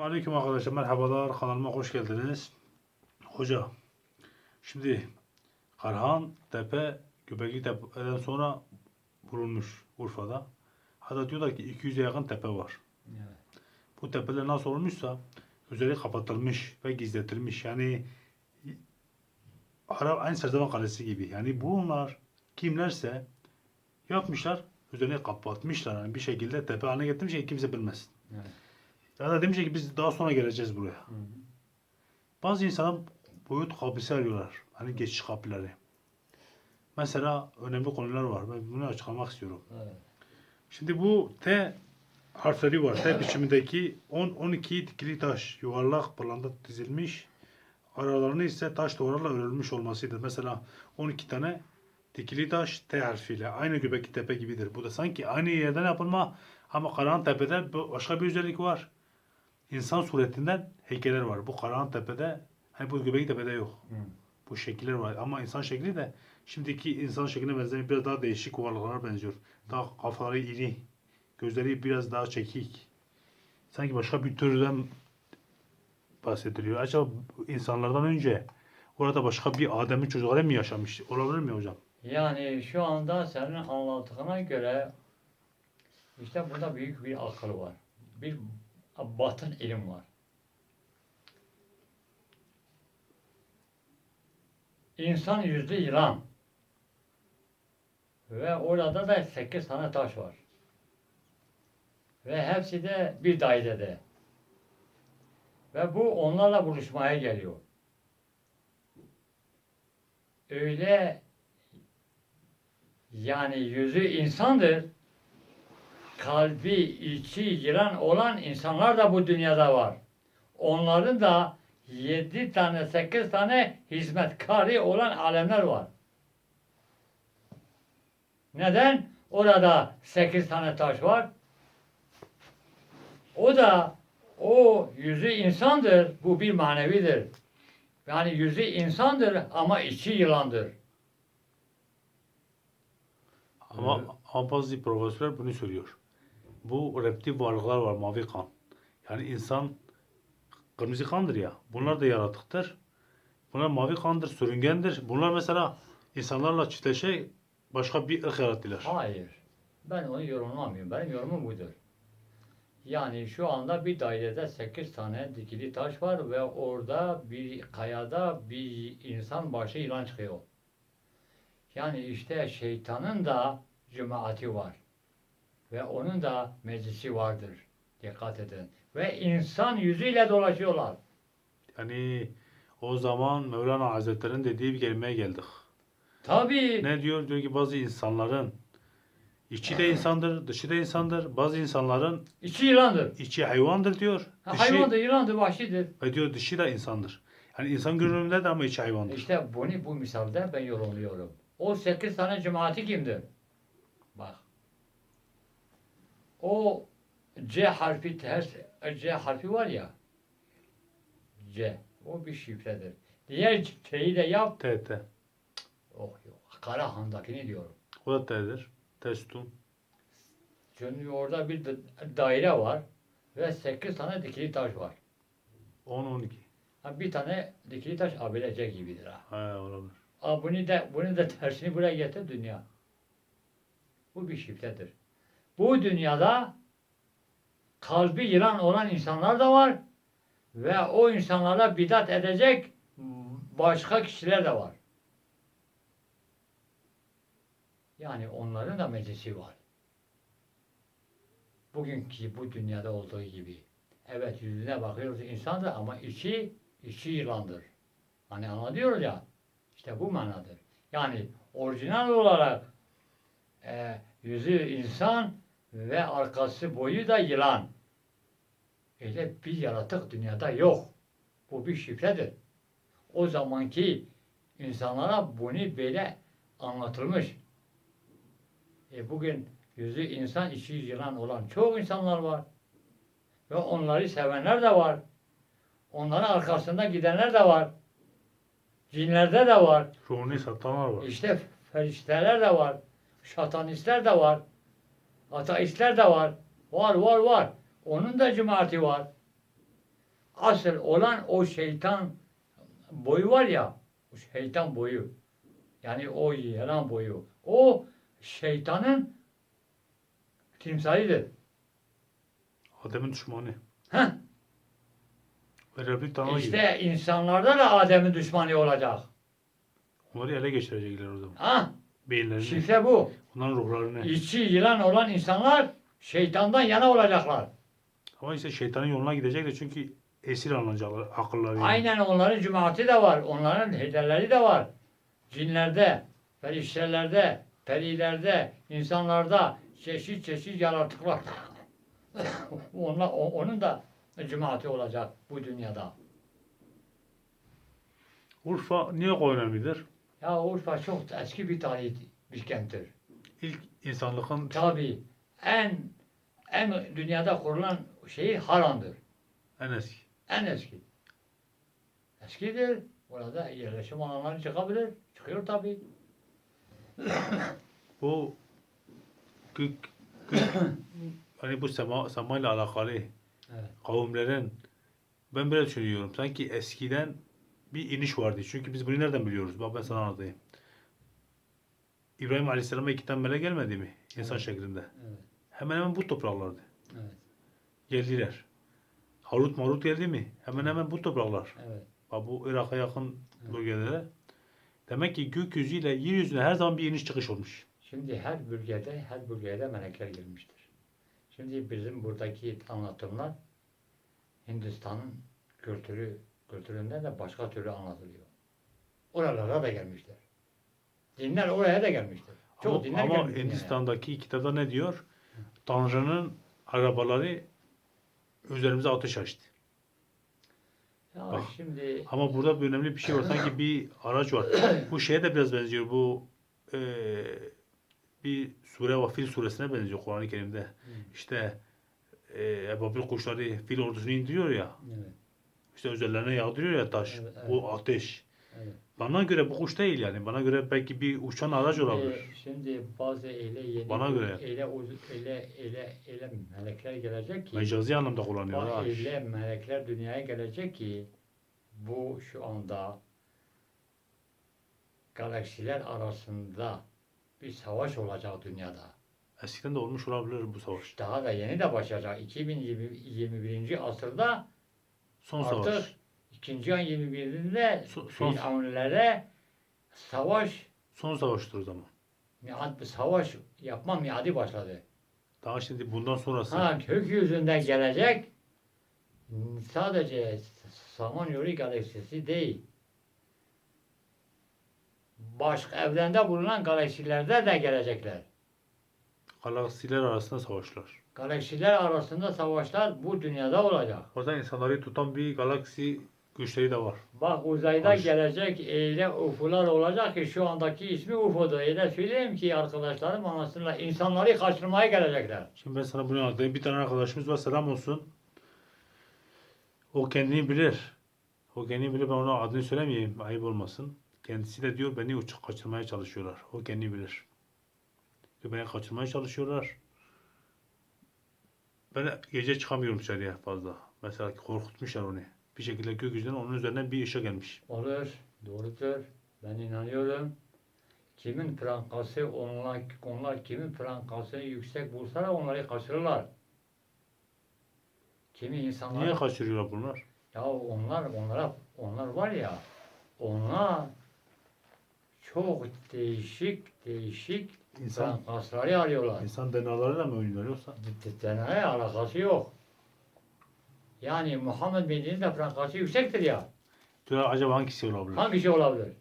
Aleyküm arkadaşlar merhabalar kanalıma hoş geldiniz. Hoca şimdi Karhan Tepe Göbekli Tepe'den sonra vurulmuş Urfa'da. Hatta diyorlar ki 200'e yakın tepe var. Evet. Bu tepeler nasıl olmuşsa üzeri kapatılmış ve gizletilmiş. Yani Arap aynı Serdivan Kalesi gibi. Yani bunlar kimlerse yapmışlar üzerine kapatmışlar. Yani bir şekilde tepe haline getirmiş ki kimse bilmesin. Evet. Ya da demiş ki biz daha sonra geleceğiz buraya. Hı. Bazı insanlar boyut kapısı arıyorlar. Hani geçiş kapıları. Mesela önemli konular var. Ben bunu açıklamak istiyorum. Evet. Şimdi bu T harfleri var. T biçimindeki 10-12 dikili taş yuvarlak planda dizilmiş. Aralarını ise taş duvarlarla örülmüş olmasıdır. Mesela 12 tane dikili taş T harfiyle. Aynı Göbekli Tepe gibidir. Bu da sanki aynı yerden yapılma ama Karahan Tepe'de başka bir özellik var. İnsan suretinden heykeller var. Bu Karahan Tepe'de hani bu Göbekli Tepe'de yok. Hı. Bu şekiller var ama insan şekli de şimdiki insan şekline benzemiyor. Biraz daha değişik varlıklara benziyor. Daha kafaları iri, gözleri biraz daha çekik. Sanki başka bir türden bahsediliyor. Acaba insanlardan önce orada başka bir Adem'in çocukları mı yaşamış? Olabilir mi hocam? Yani şu anda senin anlattığına göre işte burada büyük bir akıl var. Bir batın ilim var. İnsan yüzlü yılan. Ve orada da sekiz tane taş var. Ve hepsi de bir dairede. Ve bu onlarla buluşmaya geliyor. Öyle yani yüzü insandır. Kalbi içi yılan olan insanlar da bu dünyada var. Onların da yedi tane, sekiz tane hizmetkarı olan alemler var. Neden? Orada sekiz tane taş var. O da o yüzü insandır. Bu bir manevidir. Yani yüzü insandır ama içi yılandır. Ama, bazı profesörler bunu söylüyor. Bu reptil varlıklar var mavi kan. Yani insan kırmızı kandır ya. Bunlar da yaratıktır. Bunlar mavi kandır, sürüngendir. Bunlar mesela insanlarla çiftleşe başka bir ırk yarattılar. Hayır. Ben onu yorumlamıyorum. Benim yorumum budur. Yani şu anda bir dairede 8 tane dikili taş var ve orada bir kayada bir insan başı yılan çıkıyor. Yani işte şeytanın da cemaati var. Ve onun da meclisi vardır. Dikkat edin. Ve insan yüzüyle dolaşıyorlar. Yani o zaman Mevlana Hazretleri'nin dediği bir kelimeye geldik. Tabii. Ne diyor? Diyor ki bazı insanların içi de insandır, dışı da insandır. Bazı insanların İçi yılandır. içi hayvandır diyor. Ha, Dışı, hayvandır, yılandır, vahşidir. ve diyor dışı da insandır. Yani insan görünümünde de ama içi hayvandır. İşte bunu bu misalde ben yorumluyorum. O sekiz tane cemaati kimdir? Bak. O C harfi ters C harfi var ya. C. O bir şifredir. Diğer T'yi de yap. T, T. Oh yok. Karahan'dakini diyorum. O da T'dir. T sütun. Çünkü orada bir da- daire var ve sekiz tane dikili taş var. 10, 12. Ha, bir tane dikili taş abilece gibidir ha. Ha olabilir. Aa, bunu da bunu da tersini buraya getir dünya. Bu bir şifredir. Bu dünyada kalbi yılan olan insanlar da var ve o insanlara bidat edecek başka kişiler de var. Yani onların da meclisi var. Bugünkü bu dünyada olduğu gibi. Evet yüzüne bakıyoruz insandır ama içi içi yılandır. Hani anlatıyoruz ya. İşte bu manadır. Yani orijinal olarak e, yüzü insan ve arkası boyu da yılan. Öyle bir yaratık dünyada yok. Bu bir şifredir. O zamanki insanlara bunu böyle anlatılmış. E bugün yüzü insan içi yılan olan çok insanlar var. Ve onları sevenler de var. Onların arkasında gidenler de var. Cinlerde de var. Ruhunu satanlar var. İşte ferişteler de var. Şatanistler de var. Ateistler de var. Var var var. Onun da cemaati var. asıl olan o şeytan boyu var ya, o şeytan boyu. Yani o yalan boyu. O şeytanın timsalidir. Adem'in düşmanı. Heh, tanrı gibi. işte insanlarda da Adem'in düşmanı olacak. Onları ele geçirecekler o zaman. Ha, Beyinlerini. şifre bu. Onların ruhlarını. İçi yılan olan insanlar şeytandan yana olacaklar. Ama işte şeytanın yoluna gidecekler çünkü esir alınacaklar akılları. Aynen onların cemaati de var. Onların heyderleri de var. Cinlerde, periştelerde, perilerde, insanlarda çeşit çeşit yaratıklar. Onlar, onun da cemaati olacak bu dünyada. Urfa niye önemlidir? Ya Urfa çok eski bir tarih bir kenttir. İlk insanlığın Tabii en en dünyada kurulan şey Haran'dır. en eski. En eski. Eskidir. Burada yerleşim alanları çıkabilir. Çıkıyor tabii. Bu gök, gök hani bu sema, sema ile alakalı Evet. kavimlerin ben böyle düşünüyorum. Sanki eskiden bir iniş vardı. Çünkü biz bunu nereden biliyoruz? Bak ben sana anlatayım. İbrahim Aleyhisselam'a iki tane melek gelmedi mi? İnsan Evet. şeklinde. Evet. Hemen hemen bu topraklardı. Evet. Geldiler. Harut Marut geldi mi? Hemen hemen bu topraklar. Evet. Bak bu Irak'a yakın Evet. bölgelere. Demek ki gökyüzüyle yeryüzüne her zaman bir iniş çıkış olmuş. Şimdi her bölgede, her bölgede melekler gelmiştir. Şimdi bizim buradaki anlatımlar Hindistan'ın kültürü, kültüründen de başka türlü anlatılıyor. Oralara da gelmişler. Dinler oraya da gelmiştir. Çok Ama, dinler ama. Hindistan'daki kitapta ne diyor? Tanrı'nın arabaları üzerimize ateş açtı. Ya Bak. şimdi Ama burada bir önemli bir şey var. Sanki bir araç var. Bu şeye de biraz benziyor. Bu eee, bir sure var. Fil suresine benziyor Kur'an-ı Kerim'de. İşte eee Ebabil kuşları fil ordusunu indiriyor ya. evet, İşte üzerlerine yağdırıyor ya taş. Evet, evet. O ateş. Evet. Bana göre bu kuş değil yani. Bana göre belki bir uçan araç olabilir. Şimdi, bazı öyle yeni Bana göre. uz- öyle öyle öyle melekler gelecek ki Mecazi anlamda kullanıyor. Ha. öyle melekler dünyaya gelecek ki bu şu anda galaksiler arasında bir savaş olacak dünyada. Eskiden de olmuş olabilir bu savaş. Daha da yeni de başlayacak. 2021. asırda Son artık savaş. İkinci an 21'inde So- son- Firavunlere savaş Son savaştır o zaman. miad bir savaş yapma miadi başladı. Daha şimdi bundan sonrası. Ha gökyüzünden gelecek sadece Samanyolu galaksisi değil. Başka evrende bulunan galaksilerde de gelecekler. Galaksiler arasında savaşlar. Galaksiler arasında savaşlar bu dünyada olacak. Orada insanları tutan bir galaksi güçleri de var. Bak uzayda Baş- gelecek öyle UFO'lar olacak ki şu andaki ismi UFO'dur. Öyle söyleyeyim ki arkadaşlarım anlasınlar. İnsanları kaçırmaya gelecekler. Şimdi ben sana bunu anlatayım. Bir tane arkadaşımız var selam olsun. O kendini bilir. O kendini bilir. Ben ona adını söylemeyeyim. Ayıp olmasın. Kendisi de diyor beni uçak kaçırmaya çalışıyorlar. O kendini bilir. Diyor, beni kaçırmaya çalışıyorlar. Ben gece çıkamıyorum dışarıya fazla. Mesela korkutmuşlar onu. Bir şekilde gökyüzünden onun üzerine bir ışık gelmiş. Olur, doğrudur. Ben inanıyorum. Kimin prankası onlar, onlar kimin prankası yüksek bulsa onları kaçırırlar. Kimi insanlar Niye kaçırıyorlar bunlar? ya onlar onlara onlar var ya onlar çok değişik değişik İnsan, prankasları arıyorlar. insan denalarıyla mı oynuyorlar yoksa? Deneye alakası yok. Yani Muhammed Bey'in de prankası yüksektir ya. Diyorlar acaba hangisi olabilir? Hangisi olabilir?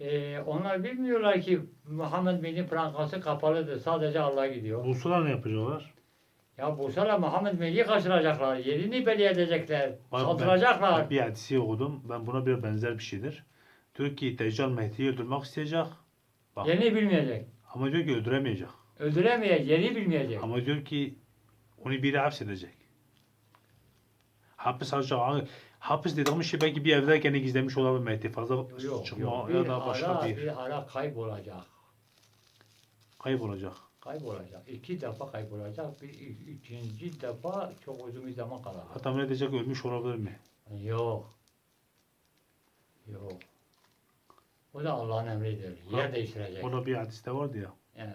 Ee, onlar bilmiyorlar ki Muhammed Bey'in prankası kapalıdır. Sadece Allah gidiyor. Bulsalar ne yapacaklar? Ya bulsalar Muhammed Bey'i kaçıracaklar. Yerini belli edecekler. Bak ben- Saldıracaklar. Bir hadisi okudum. Ben buna bir benzer bir şeydir. Diyor ki Deccal Mehdi'yi öldürmek isteyecek. Bak. Yerini bilmeyecek. Ama diyor ki öldüremeyecek. Öldüremeyecek. Yerini bilmeyecek. Ama diyor ki onu biri hapsedecek. Hapis alacak. Hapis dediğimiz şey belki bir evdeyken gizlemiş olabilir Mehdi. Fazla Yok çıkma yok. ya da başka ara, bir bir ara kaybolacak. kayıp olacak. kaybolacak. İki defa kaybolacak. Bir ikinci defa çok uzun bir zaman kalacak. Ha, tahmin edecek ölmüş olabilir mi? Yok. Yok. O da Allah'ın emridir. Yer değiştirecek. Ona bir hadiste vardı ya. Yani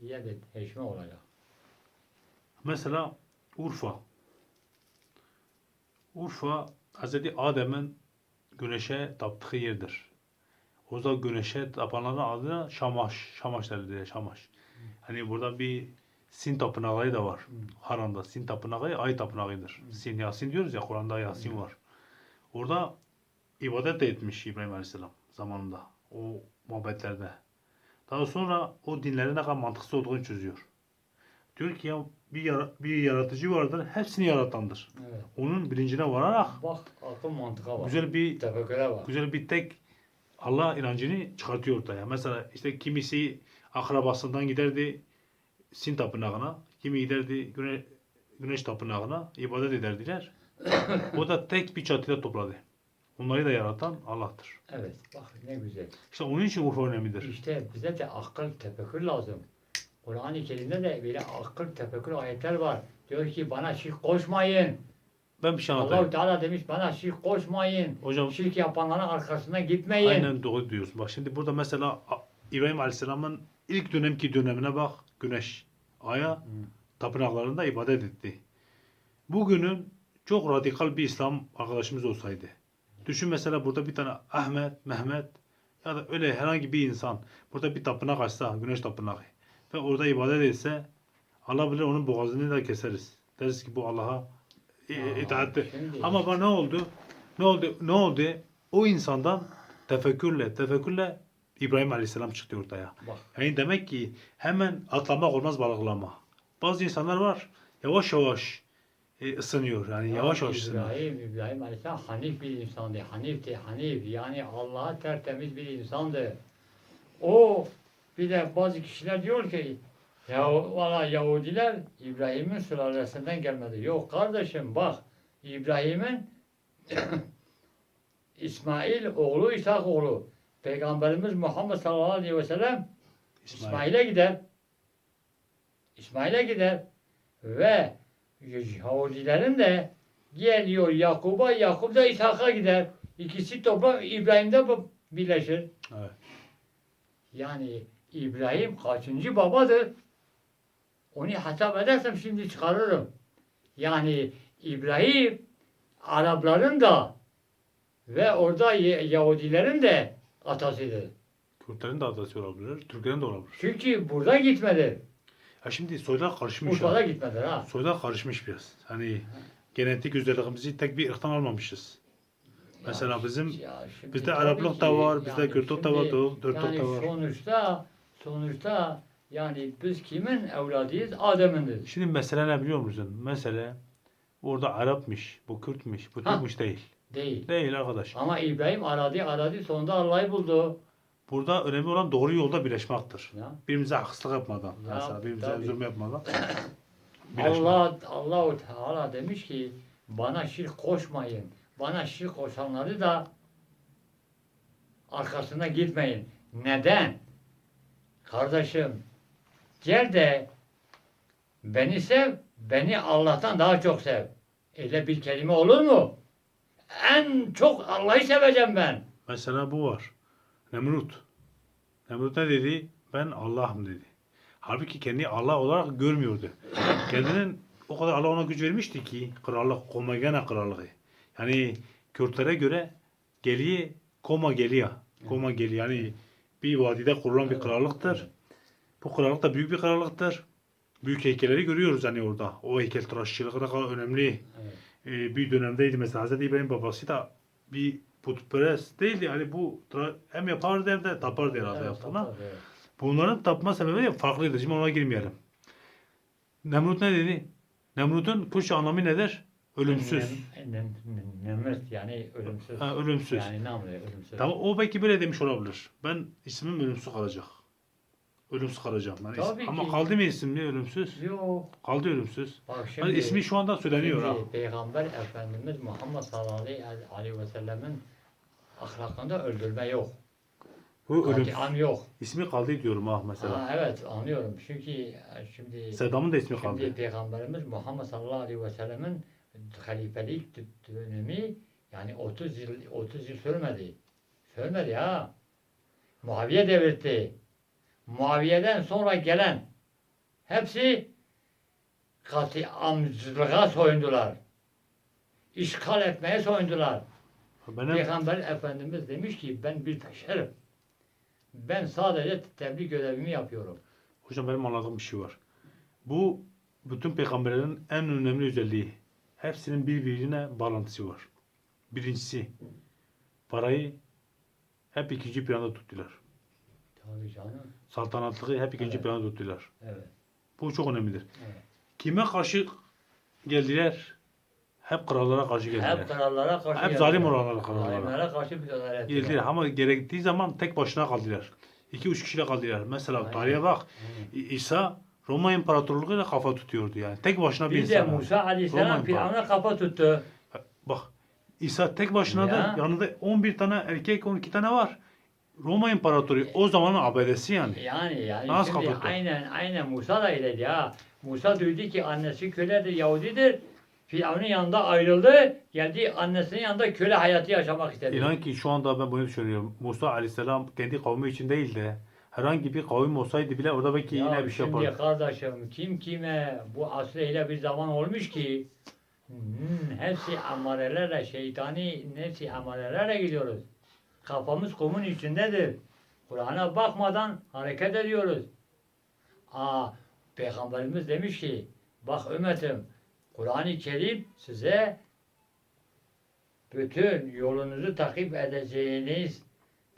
yer de değişme olacak. Mesela Urfa. Urfa Hz. Adem'in güneşe taptığı yerdir. O da güneşe tapanların adı Şamaş. Şamaş derdi Şamaş. Hani burada bir Sin tapınağı da var. Haran'da Sin tapınağı ay tapınağıdır. Sin Yasin diyoruz ya Kur'an'da Yasin var. Orada ibadet de etmiş İbrahim Aleyhisselam zamanında. O muhabbetlerde. Daha sonra o dinlerin ne kadar mantıksız olduğunu çözüyor. Ya bir, yara- bir yaratıcı vardır, hepsini yaratandır. Evet. Onun bilincine vararak Bak akıl mantığa bak. güzel bir Tefekküre bak. güzel bir tek Allah inancını çıkartıyor ortaya. Mesela işte kimisi akrabasından giderdi Sin tapınağına, kimi giderdi güne, güneş tapınağına ibadet ederdiler. o da tek bir çatıda topladı. Onları da yaratan Allah'tır. Evet. Bak ne güzel. İşte onun için Urfa önemlidir. İşte bize de akıl tefekkür lazım. Kur'an-ı Kerim'de de böyle akıl tefekkür ayetler var. Diyor ki bana şirk koşmayın. Ben bir şey Allah-u anlatayım. Teala demiş bana şirk koşmayın. Hocam Şirk yapanların arkasına gitmeyin. Aynen doğru diyorsun. Bak şimdi burada mesela İbrahim Aleyhisselam'ın ilk dönemki dönemine bak. Güneş, aya tapınaklarında ibadet etti. Bugünün çok radikal bir İslam arkadaşımız olsaydı. Düşün mesela burada bir tane Ahmet, Mehmet ya da öyle herhangi bir insan burada bir tapınak açsa, güneş tapınağı ve orada ibadet etse Allah bilir onun boğazını da keseriz. Deriz ki bu Allah'a i- Aa, itaattir. şimdi- Ama bak ne oldu? Ne oldu? Ne oldu? O insandan tefekkürle, tefekkürle İbrahim Aleyhisselam çıktı ortaya. Bak Yani demek ki hemen atlamak olmaz balıklama. Bazı insanlar var yavaş yavaş e, ısınıyor. Yani yavaş yavaş ısınıyor. İbrahim, İbrahim Aleyhisselam hanif bir insandı. Hanifti, hanif. Yani Allah'a tertemiz bir insandı. O bir de bazı kişiler diyor ki ya valla Yahudiler İbrahim'in sülalesinden gelmedi. Yok kardeşim bak İbrahim'in İsmail oğlu İshak oğlu. Peygamberimiz Muhammed sallallahu aleyhi ve sellem İsmail. İsmail'e gider. İsmail'e gider. Ve Yahudilerin de geliyor Yakub'a, Yakup da İshak'a gider. İkisi toplam İbrahim'de birleşir. Evet. Yani İbrahim kaçıncı babadır? Onu hesap edersem şimdi çıkarırım. Yani İbrahim Arapların da ve orada Yahudilerin de atasıdır. Kürtlerin de adresi olabilir, Türklerin de olabilir. Çünkü burada gitmedi. Ya şimdi soylar karışmış. Urfa'da ha. gitmedi ha. Soylar karışmış biraz. Hani genetik özelliğimizi tek bir ırktan almamışız. Mesela Ya bizim ya şimdi bizde Araplık da var, bizde yani Kürtlük da var, Dörtlük yani da var. sonuçta sonuçta yani biz kimin evladıyız? Adem'indir. Şimdi mesele ne biliyor musun? Mesele orada Arapmış, bu Kürtmüş, bu. Türkmüş değil. Değil. Değil arkadaş. Ama İbrahim aradı aradı sonunda Allah'ı buldu. Burada önemli olan doğru yolda birleşmektir. Ya. Birbirimize haksızlık yapmadan, Ya, mesela birbirimize tabii. zulüm yapmadan. birleşmek. Allah Allahu Teala demiş ki bana şirk koşmayın. Bana şirk koşanları da arkasına gitmeyin. Neden? Kardeşim gel de beni sev, beni Allah'tan daha çok sev. Öyle bir kelime olur mu? En çok Allah'ı seveceğim ben. Mesela bu var. Nemrut. Nemrut ne dedi? Ben Allah'ım dedi. Halbuki kendi Allah olarak görmüyordu. Kendinin o kadar Allah ona güç vermişti ki krallık, Komagena krallığı. Yani Kürtlere göre geliye Koma geliyor. Koma geliyor. Yani bir vadide kurulan bir krallıktır. Bu krallık da büyük bir krallıktır. Büyük heykelleri görüyoruz hani orada. O heykeltıraşçılığı ne kadar önemli Evet. e, bir dönemdeydi mesela Hazreti İbrahim babası da bir putperest değildi. Yani bu hem yapardı hem de tapardı herhalde Evet, yaptığına. tabii, evet. Bunların tapma sebebi farklıydı. Şimdi ona girmeyelim. Nemrut ne dedi? Nemrut'un Kürtçe anlamı nedir? Ölümsüz. Nem- yani ölümsüz. Ha, ölümsüz. Yani ne anlıyor ölümsüz? Tamam o belki böyle demiş olabilir. Ben ismim ölümsüz kalacak. Ölümsüz kalacağım. Yani is- Tabii ama ki. kaldı mı ismi ölümsüz? Yok. Kaldı ölümsüz. Bak Hani şimdi, ismi şu anda söyleniyor ha. şimdi Peygamber Efendimiz Muhammed sallallahu aleyhi ve sellem ahlakında öldürme yok. Bu ölüm. Katian yok. İsmi kaldı diyorum ha mesela. Ha, evet anlıyorum. Çünkü e, şimdi Saddam'ın da ismi şimdi kaldı. Peygamberimiz Muhammed sallallahu aleyhi ve sellemin halifelik dö- dönemi yani 30 yıl 30 yıl sürmedi. Sürmedi ya. Muaviye devirdi. Muaviye'den sonra gelen hepsi katliamcılığa soyundular. İşgal etmeye soyundular. Benim Peygamber Efendimiz demiş ki ben bir beşerim. Ben sadece tebliğ görevimi yapıyorum. hocam benim anladığım bir şey var. Bu bütün peygamberlerin en önemli özelliği. Hepsinin birbirine bağlantısı var. Birincisi parayı hep ikinci planda tuttular. Tabii canım. Saltanatlığı hep ikinci Evet. planda tuttular. Evet. Bu çok önemlidir. evet. Kime karşı geldiler? Hep krallara karşı geldiler. Hep krallara karşı Hep geldiler. zalim olanlara krallara. Zalimlere karşı bir adalet. Geldiler ama gerektiği zaman tek başına kaldılar. İki üç kişiyle kaldılar. Mesela Aynen. tarihe bak. Hı. İsa Roma İmparatorluğu'yla kafa tutuyordu yani. Tek başına bir, Bir de insan. Musa Aleyhisselam Firavun'a kafa tuttu. Bak İsa tek başına da Ya. yanında 11 tane erkek 12 tane var. Roma İmparatoru o zamanın abedesi yani. Yani yani Nasıl şimdi kafa tuttu? aynen aynen Musa da öyleydi ya. Musa duydu ki annesi köledir, Yahudidir. Firavun'un yanında ayrıldı. Geldi annesinin yanında köle hayatı yaşamak istedi. İnan ki şu anda ben bunu düşünüyorum. Musa Aleyhisselam kendi kavmi için değil de herhangi bir kavim olsaydı bile orada belki Ya yine bir şey şimdi yapardı. kardeşim kim kime bu öyle bir zaman olmuş ki hmm, hepsi amarelerle şeytani nefsi amarelerle gidiyoruz. Kafamız kumun içindedir. Kur'an'a bakmadan hareket ediyoruz. Aa, Peygamberimiz demiş ki bak ümmetim Kur'an-ı Kerim size bütün yolunuzu takip edeceğiniz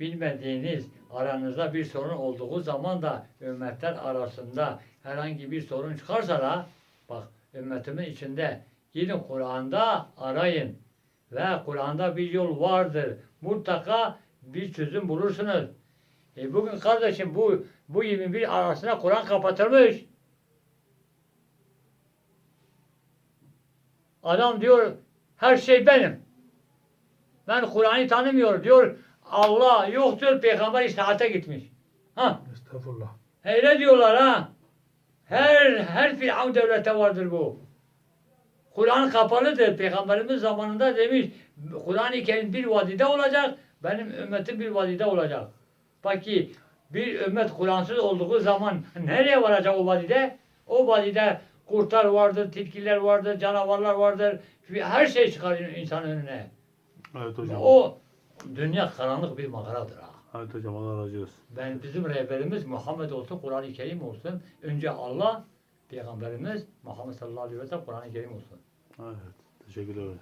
bilmediğiniz aranızda bir sorun olduğu zaman da ümmetler arasında herhangi bir sorun çıkarsa da bak ümmetimin içinde gidin Kur'an'da arayın ve Kur'an'da bir yol vardır. Mutlaka bir çözüm bulursunuz. E bugün kardeşim bu bu 21 arasına Kur'an kapatılmış. Adam diyor her şey benim. Ben Kur'an'ı tanımıyorum diyor. Allah yoktur peygamber istihate gitmiş. Ha Estağfurullah. öyle diyorlar ha. Her her Firavun devlete vardır bu. Kur'an kapalıdır. Peygamberimiz zamanında demiş Kur'an-ı Kerim bir vadide olacak. Benim ümmetim bir vadide olacak. Bak ki bir ümmet Kur'ansız olduğu zaman nereye varacak o vadide? O vadide kurtlar vardır, tilkiler vardır, canavarlar vardır. Her şey çıkar insan önüne. Evet hocam. O dünya karanlık bir mağaradır ha. Evet hocam Allah razı olsun. Ben bizim rehberimiz Muhammed olsun, Kur'an-ı Kerim olsun. Önce Allah, Peygamberimiz Muhammed sallallahu aleyhi ve sellem Kur'an-ı Kerim olsun. Evet. Teşekkür ederim.